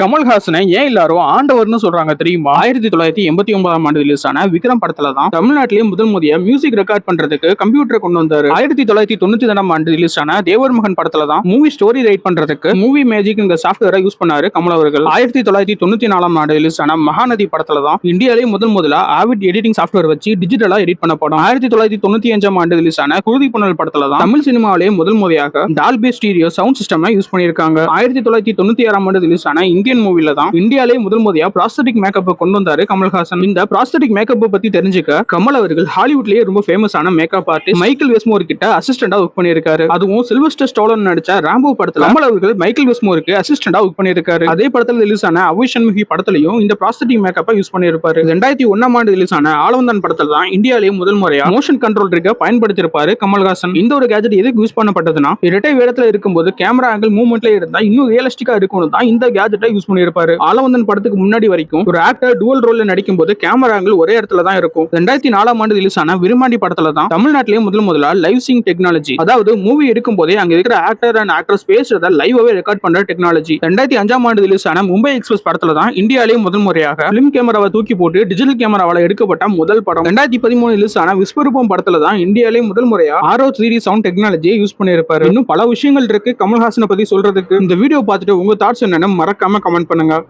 கமல்ஹாசனை ஏன் எல்லாரும் ஆண்டவர்னு சொல்றாங்க தெரியுமா? ஆயிரத்தி தொள்ளாயிரத்தி எண்பத்தி ஒன்பதாம் ஆண்டு ரிலீஸ் ஆன விக்ரம் படத்துல தான் தமிழ்நாட்டிலேயே முதல் முறைய மியூசிக் ரெக்கார்ட் பண்றதுக்கு கம்ப்யூட்டர் கொண்டு வந்தாரு. ஆயிரத்தி தொள்ளாயிரத்தி தொண்ணூத்தி ரெண்டாம் ஆண்டு ரிலீஸ் ஆன தேவர் மகன் படத்துல தான் மூவி ஸ்டோரி ரைட் பண்றதுக்கு மூவி மேஜிக் இந்த சாஃப்ட்வேரை யூஸ் பண்ணாரு கமல் அவர்கள். ஆயிரத்தி தொள்ளாயிரத்தி தொண்ணூத்தி நாலாம் ஆண்டு ரிலீஸ் ஆன மகாநதி படத்துல தான் இந்தியாவிலேயே முதல் முதலா ஆவிட் எடிட்டிங் சாஃப்ட்வேர் வச்சு டிஜிட்டலா எடிட் பண்ண படம் ஆயிரத்தி தொள்ளாயிரத்தி தொண்ணூத்தி அஞ்சாம் ஆண்டு ரிலீஸ் ஆன குருதி புனல் படத்துல தான் தமிழ் சினிமாவிலேயே முதல் முறையாக Dolby stereo sound system use பண்ணியிருக்காங்க. ஆயிரத்தி தொள்ளாயிரத்தி தொண்ணூத்தி ஆறாம் ஆண்டு ரிலீஸ் ஆன இந்தியன் மூவில தான் இந்தியாலே முதல் முறையா ப்ராஸ்தட்டிக் மேக்கப்பை கொண்டு வந்தாரு கமல்ஹாசன். இந்த ப்ராஸ்தட்டிக் மேக்கப் பத்தி தெரிஞ்சுக்க கமல் அவர்கள் ஹாலிவுட்லயே ரொம்ப ஃபேமஸான மேக்கப் ஆர்டிஸ்ட் மைக்கேல் வெஸ்மோர் கிட்ட அசிஸ்டண்டா ஒர்க் பண்ணியிருக்காரு. அதுவும் சில்வஸ்டர் ஸ்டோலன் நடிச்ச ராம்போ படத்துல கமல் அவர்கள் மைக்கேல் வெஸ்மோருக்கு அசிஸ்டண்டா ஒர்க் பண்ணியிருக்காரு. அதே படத்துல ரிலீஸ் ஆன அவிஷன்முகி படத்திலையும் இந்த ப்ராஸ்தட்டிக் மேக்கப்பை யூஸ் பண்ணியிருப்பாரு. ரெண்டாயிரத்தி ஒன்னாம் ஆண்டு ரிலீஸ் ஆன ஆலவந்தான் படத்துல தான் இந்தியாலேயே முதல் முறையா மோஷன் கண்ட்ரோல் இருக்க பயன்படுத்தியிருப்பாரு கமல்ஹாசன். இந்த ஒரு கேஜெட் எதுக்கு யூஸ் பண்ணப்பட்டதுன்னா இரட்டை வேடத்துல இருக்கும்போது கேமரா ஆங்கிள் மூவ்மெண்ட்ல இருந்தா இன்னும் ரியலிஸ்டிக்கா இருக்கும்னு தான் இந்த கேஜெட்டை யூஸ் பண்ணியிருப்பாரு. ஆலவந்தன் படத்துக்கு முன்னாடி வரைக்கும் ஒரு ஆக்டர் டுவல் ரோல்ல நடிக்கும் போது கேமரா ஆங்கிள் ஒரே இடத்துல தான் இருக்கும். ரெண்டாயிரத்தி நாலாம் ஆண்டு ரிலீஸ் ஆன விரும்மாண்டி படத்துல தான் தமிழ்நாட்டிலேயே முதல் முதலா லைவ் சிங் டெக்னாலஜி அதாவது மூவி எடுக்கும் போதே அங்க இருக்கிற ஆக்டர் அண்ட் ஆக்ட்ரஸ் பேசுறத லைவாவே ரெக்கார்ட் பண்ற டெக்னாலஜி ரெண்டாயிரத்தி அஞ்சாம் ஆண்டு ரிலீஸ் ஆன மும்பை எக்ஸ்பிரஸ் படத்துல தான் இந்தியாலேயே முதல் முறையாக பிலிம் கேமராவை தூக்கி போட்டு டிஜிட்டல் கேமராவால எடுக்கப்பட்ட முதல் படம். ரெண்டாயிரத்தி பதிமூணு ரிலீஸ் ஆன விஸ்வரூபம் படத்துல தான் இந்தியாலே முதல் முறையா ஆரோ த்ரீ சவுண்ட் டெக்னாலஜியை யூஸ் பண்ணியிருப்பாரு. இன்னும் பல விஷயங்கள் இருக்கு. கமல்ஹாசனை பத்தி சொல்றதுக்கு இந்த வீடியோ பார்த்துட்டு உங்க தாட்ஸ் என்னன்னு மறக்காம கமெண்ட் பண்ணுங்கள்